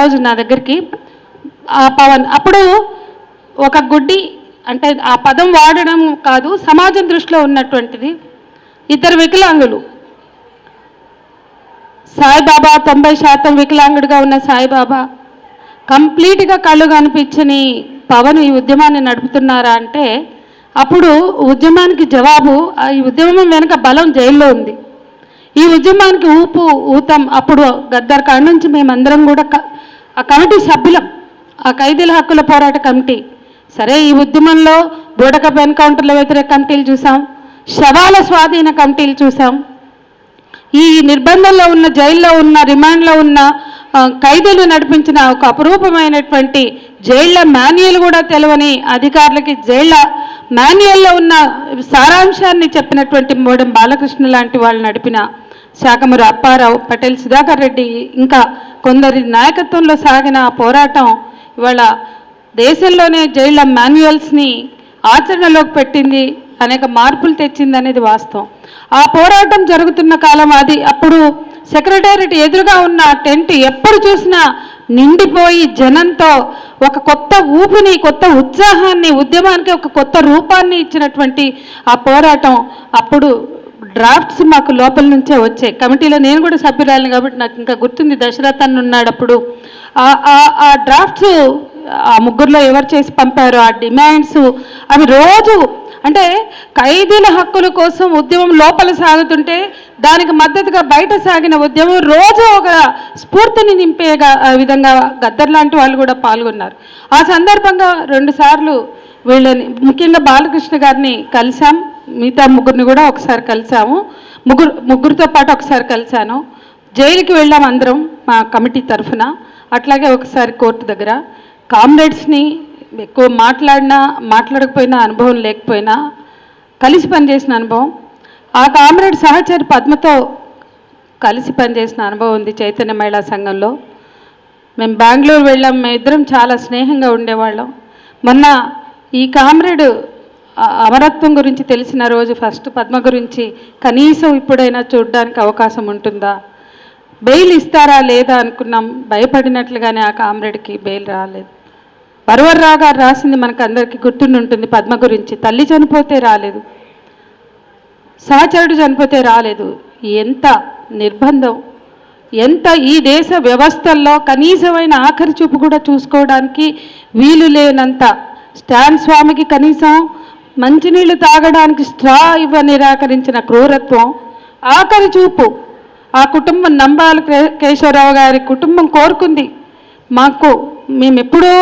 రోజు నా దగ్గరికి ఆ పవన్. అప్పుడు ఒక గుడ్డి అంటే ఆ పదం వాడడం కాదు సమాజం దృష్టిలో ఉన్నటువంటిది. ఇద్దరు వికలాంగులు. సాయిబాబా తొంభై శాతం వికలాంగుడిగా ఉన్న సాయిబాబా కంప్లీట్గా కళ్ళు కనిపించని పవన్ ఈ ఉద్యమాన్ని నడుపుతున్నారా అంటే అప్పుడు ఉద్యమానికి జవాబు ఆ ఈ ఉద్యమం వెనుక బలం జైల్లో ఉంది. ఈ ఉద్యమానికి ఊపు ఊతం అప్పుడు గద్దర్ కాడ నుంచి మేమందరం కూడా ఆ కమిటీ సభ్యులం ఆ ఖైదీల హక్కుల పోరాట కమిటీ. సరే ఈ ఉద్యమంలో బూడకప్ ఎన్కౌంటర్ల వ్యతిరేక కమిటీలు చూసాం శవాల స్వాధీన కమిటీలు చూసాం. ఈ నిర్బంధంలో ఉన్న జైల్లో ఉన్న రిమాండ్లో ఉన్న ఖైదీలు నడిపించిన ఒక అపురూపమైనటువంటి జైళ్ళ మాన్యువల్ కూడా తెలియని అధికారులకి జైళ్ళ మాన్యువల్లో ఉన్న సారాంశాన్ని చెప్పినటువంటి మోడం బాలకృష్ణ లాంటి వాళ్ళు నడిపిన శాఖమూరి అప్పారావు పటేల్ సుధాకర్ రెడ్డి ఇంకా కొందరి నాయకత్వంలో సాగిన పోరాటం ఇవాళ దేశంలోనే జైళ్ళ మాన్యువల్స్ని ఆచరణలోకి పెట్టింది అనేక మార్పులు తెచ్చింది అనేది వాస్తవం. ఆ పోరాటం జరుగుతున్న కాలం అది. అప్పుడు సెక్రటేరియట్ ఎదురుగా ఉన్న టెంట్ ఎప్పుడు చూసినా నిండిపోయి జనంతో ఒక కొత్త ఊపిని కొత్త ఉత్సాహాన్ని ఉద్యమానికి ఒక కొత్త రూపాన్ని ఇచ్చినటువంటి ఆ పోరాటం అప్పుడు డ్రాఫ్ట్స్ మాకు లోపల నుంచే వచ్చాయి. కమిటీలో నేను కూడా సభ్యురాలిని కాబట్టి నాకు ఇంకా గుర్తుంది దశరథ్ అన్న ఉన్నాడప్పుడు. ఆ- డ్రాఫ్ట్స్ ఆ ముగ్గురులో ఎవరు చేసి పంపారో ఆ డిమాండ్స్ అవి రోజు అంటే ఖైదీల హక్కుల కోసం ఉద్యమం లోపల సాగుతుంటే దానికి మద్దతుగా బయట సాగిన ఉద్యమం రోజు ఒక స్ఫూర్తిని నింపే విధంగా గద్దర్ లాంటి వాళ్ళు కూడా పాల్గొన్నారు. ఆ సందర్భంగా రెండుసార్లు వీళ్ళని ముఖ్యంగా బాలకృష్ణ గారిని కలిశాం. మిగతా ముగ్గురిని కూడా ఒకసారి కలిసాము. ముగ్గురు ముగ్గురితో పాటు ఒకసారి కలిశాను జైలుకి వెళ్ళాం అందరం మా కమిటీ తరఫున. అట్లాగే ఒకసారి కోర్టు దగ్గర. కామ్రేడ్స్ని ఎక్కువ మాట్లాడినా మాట్లాడకపోయినా అనుభవం లేకపోయినా కలిసి పనిచేసిన అనుభవం. ఆ కామ్రేడ్ సహచరి పద్మతో కలిసి పనిచేసిన అనుభవం ఉంది చైతన్య మహిళా సంఘంలో. మేము బెంగళూరు వెళ్ళాం. మేము ఇద్దరం చాలా స్నేహంగా ఉండేవాళ్ళం. మొన్న ఈ కామ్రేడ్ అమరత్వం గురించి తెలిసిన రోజు ఫస్ట్ పద్మ గురించి కనీసం ఇప్పుడైనా చూడడానికి అవకాశం ఉంటుందా? బెయిల్ ఇస్తారా లేదా అనుకున్నాం భయపడినట్లుగానే ఆ కామ్రేడ్కి బెయిల్ రాలేదు. వరవర్రావు గారు రాసింది మనకు అందరికీ గుర్తుండి ఉంటుంది పద్మ గురించి. తల్లి చనిపోతే రాలేదు. సహచరుడు చనిపోతే రాలేదు. ఎంత నిర్బంధం. ఎంత ఈ దేశ వ్యవస్థల్లో కనీసమైన ఆఖరి చూపు కూడా చూసుకోవడానికి వీలు లేనంత. స్టాన్ స్వామికి కనీసం మంచినీళ్ళు తాగడానికి స్ట్రా ఇవ్వ నిరాకరించిన క్రూరత్వం ఆఖరి చూపు. ఆ కుటుంబం నంబాల కేశవరావు గారి కుటుంబం కోరుకుంది. మాకు మేమెప్పుడో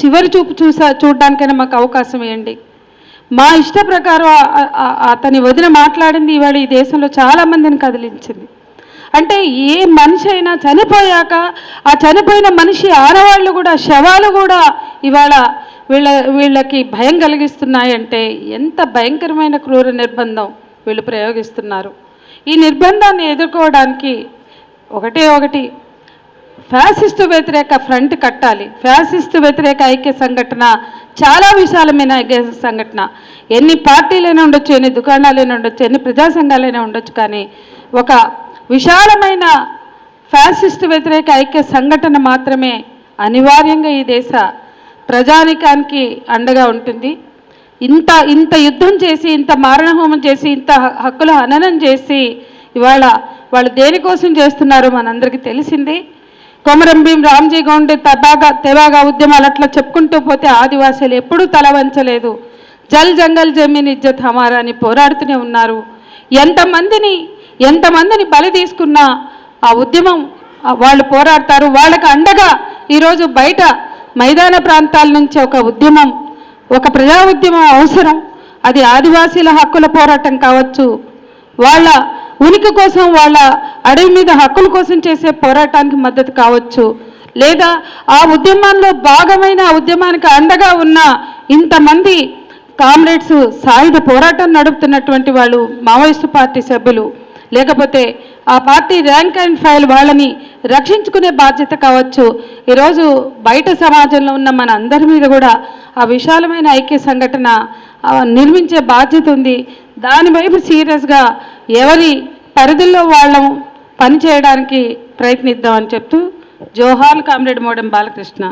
చివరి చూపు చూసా చూడడానికైనా మాకు అవకాశం ఇవ్వండి. మా ఇష్ట ప్రకారం అతని వదిన మాట్లాడింది ఇవాళ ఈ దేశంలో చాలా మందిని కదిలించింది. అంటే ఏ మనిషి అయినా చనిపోయాక ఆ చనిపోయిన మనిషి ఆడవాళ్ళు కూడా శవాలు కూడా ఇవాళ వీళ్ళ వీళ్ళకి భయం కలిగిస్తున్నాయంటే ఎంత భయంకరమైన క్రూర నిర్బంధం వీళ్ళు ప్రయోగిస్తున్నారు. ఈ నిర్బంధాన్ని ఎదుర్కోవడానికి ఒకటే ఒకటి ఫ్యాసిస్టు వ్యతిరేక ఫ్రంట్ కట్టాలి. ఫ్యాసిస్టు వ్యతిరేక ఐక్య సంఘటన చాలా విశాలమైన ఐక్య సంఘటన. ఎన్ని పార్టీలైనా ఉండొచ్చు ఎన్ని దుకాణాలైనా ఉండొచ్చు ఎన్ని ప్రజా సంఘాలైనా ఉండొచ్చు కానీ ఒక విశాలమైన ఫ్యాసిస్టు వ్యతిరేక ఐక్య సంఘటన మాత్రమే అనివార్యంగా ఈ దేశ ప్రజానికానికి అండగా ఉంటుంది. ఇంత ఇంత యుద్ధం చేసి ఇంత మారణహోమం చేసి ఇంత హక్కుల హననం చేసి ఇవాళ వాళ్ళు దేనికోసం చేస్తున్నారో మనందరికీ తెలిసింది. కొమరం భీం రామ్జీ గౌండ్ తబాగా తెబాగా ఉద్యమాలు అట్లా చెప్పుకుంటూ పోతే ఆదివాసీలు ఎప్పుడూ తలవంచలేదు జల్ జంగల్ జమీన్ ఇజ్జత్ హమారా అని పోరాడుతూనే ఉన్నారు. ఎంతమందిని ఎంతమందిని బలి తీసుకున్నా ఆ ఉద్యమం వాళ్ళు పోరాడతారు. వాళ్ళకి అండగా ఈరోజు బయట మైదాన ప్రాంతాల నుంచి ఒక ఉద్యమం ఒక ప్రజా ఉద్యమం అవసరం. అది ఆదివాసీల హక్కుల పోరాటం కావచ్చు. వాళ్ళ ఉనికి కోసం వాళ్ళ అడవి మీద హక్కుల కోసం చేసే పోరాటానికి మద్దతు కావచ్చు. లేదా ఆ ఉద్యమంలో భాగమైన ఉద్యమానికి అండగా ఉన్న ఇంతమంది కామ్రేడ్స్ సాయుధ పోరాటం నడుపుతున్నటువంటి వాళ్ళు మావోయిస్టు పార్టీ సభ్యులు. లేకపోతే ఆ పార్టీ ర్యాంక్ అండ్ ఫైల్ వాళ్ళని రక్షించుకునే బాధ్యత కావచ్చు. ఈరోజు బయట సమాజంలో ఉన్న మన అందరి మీద కూడా ఆ విశాలమైన ఐక్య సంఘటన నిర్మించే బాధ్యత ఉంది. దాని వైపు సీరియస్గా ఎవరి పరిధుల్లో వాళ్ళం పనిచేయడానికి ప్రయత్నిద్దామని చెప్తూ జోహార్ కామ్రేడ్ మోడెం బాలకృష్ణ.